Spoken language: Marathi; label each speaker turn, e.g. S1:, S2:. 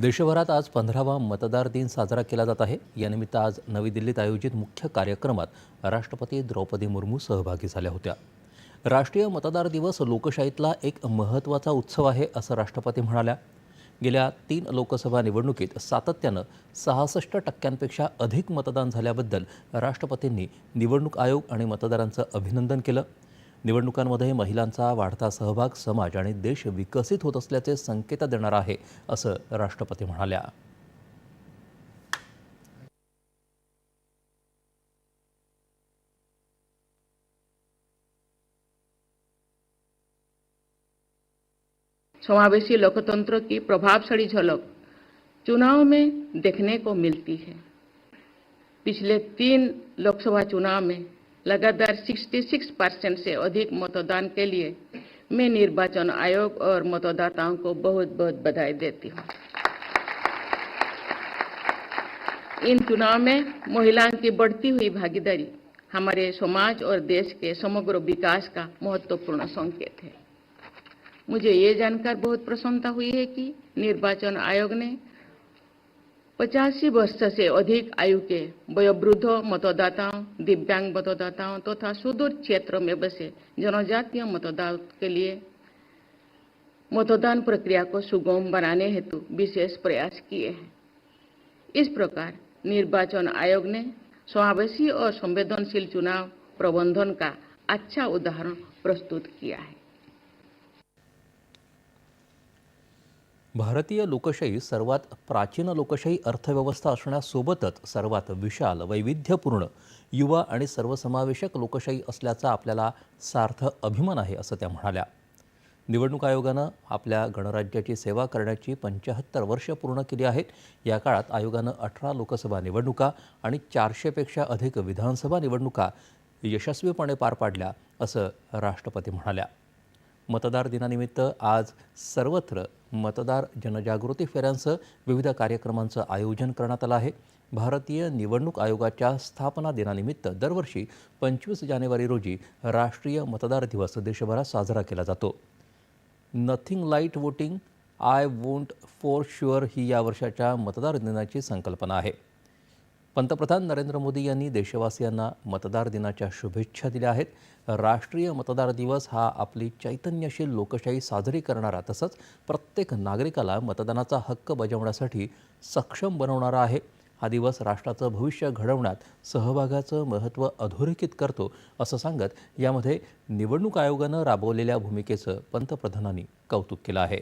S1: देशभरात आज पंधरावा मतदार दिन साजरा केला जात आहे. यानिमित्त आज नवी दिल्लीत आयोजित मुख्य कार्यक्रमात राष्ट्रपती द्रौपदी मुर्मू सहभागी झाल्या होत्या. राष्ट्रीय मतदार दिवस लोकशाहीतला एक महत्त्वाचा उत्सव आहे असं राष्ट्रपती म्हणाल्या. गेल्या तीन लोकसभा निवडणुकीत सातत्यानं सहासष्ट टक्क्यांपेक्षा अधिक मतदान झाल्याबद्दल राष्ट्रपतींनी निवडणूक आयोग आणि मतदारांचं अभिनंदन केलं. निवडणुकांमध्ये महिलांचा वाढता सहभाग समाज आणि देश विकसित होत असल्याचे संकेत देणार आहे असं राष्ट्रपती म्हणाल्या.
S2: समावेशी लोकतंत्र की प्रभावशाली झलक चुनाव में देखने को मिलती है। पिछले तीन लोकसभा चुनाव में लगातार 66 परसेंट से अधिक मतदान के लिए मैं निर्वाचन आयोग और मतदाताओं को बहुत बहुत बधाई देती हूँ। इन चुनाव में महिलाओं की बढ़ती हुई भागीदारी हमारे समाज और देश के समग्र विकास का महत्वपूर्ण संकेत है। मुझे ये जानकर बहुत प्रसन्नता हुई है कि निर्वाचन आयोग ने पचासी वर्ष से अधिक आयु के वयोवृद्ध मतदाताओं, दिव्यांग मतदाताओं तथा तो सुदूर क्षेत्रों में बसे जनजातीय मतदाताओं के लिए मतदान प्रक्रिया को सुगम बनाने हेतु विशेष प्रयास किए हैं। इस प्रकार निर्वाचन आयोग ने समावेशी और संवेदनशील चुनाव प्रबंधन का अच्छा उदाहरण प्रस्तुत किया है।
S1: भारतीय लोकशाही सर्वात प्राचीन लोकशाही अर्थव्यवस्था असण्यासोबतच सर्वात विशाल वैविध्यपूर्ण युवा आणि सर्वसमावेशक लोकशाही असल्याचा आपल्याला सार्थ अभिमान आहे असं त्या म्हणाल्या. निवडणूक आयोगानं आपल्या गणराज्याची सेवा करण्याची पंच्याहत्तर वर्ष पूर्ण केली आहेत. या काळात आयोगानं अठरा लोकसभा निवडणुका आणि चारशेपेक्षा अधिक विधानसभा निवडणुका यशस्वीपणे पार पाडल्या असं राष्ट्रपती म्हणाल्या. मतदार दिनानिमित्त आज सर्वत्र मतदार जनजागृती फेऱ्यांसह विविध कार्यक्रमांचं आयोजन करण्यात आलं आहे. भारतीय निवडणूक आयोगाच्या स्थापना दिनानिमित्त दरवर्षी पंचवीस जानेवारी रोजी राष्ट्रीय मतदार दिवस देशभरात साजरा केला जातो. Nothing like voting I vote for sure ही या वर्षाच्या मतदार दिनाची संकल्पना आहे. पंतप्रधान नरेंद्र मोदी यांनी देशवासियांना मतदार दिनाच्या शुभेच्छा दिल्या आहेत. राष्ट्रीय मतदार दिवस हा आपली चैतन्यशील लोकशाही साजरी करणारा तसंच प्रत्येक नागरिकाला मतदानाचा हक्क बजावण्यासाठी सक्षम बनवणारा आहे. हा दिवस राष्ट्राचं भविष्य घडवण्यात सहभागाचं महत्त्व अधोरेखित करतो असं सांगत यामध्ये निवडणूक आयोगानं राबवलेल्या भूमिकेचं पंतप्रधानांनी कौतुक केलं आहे.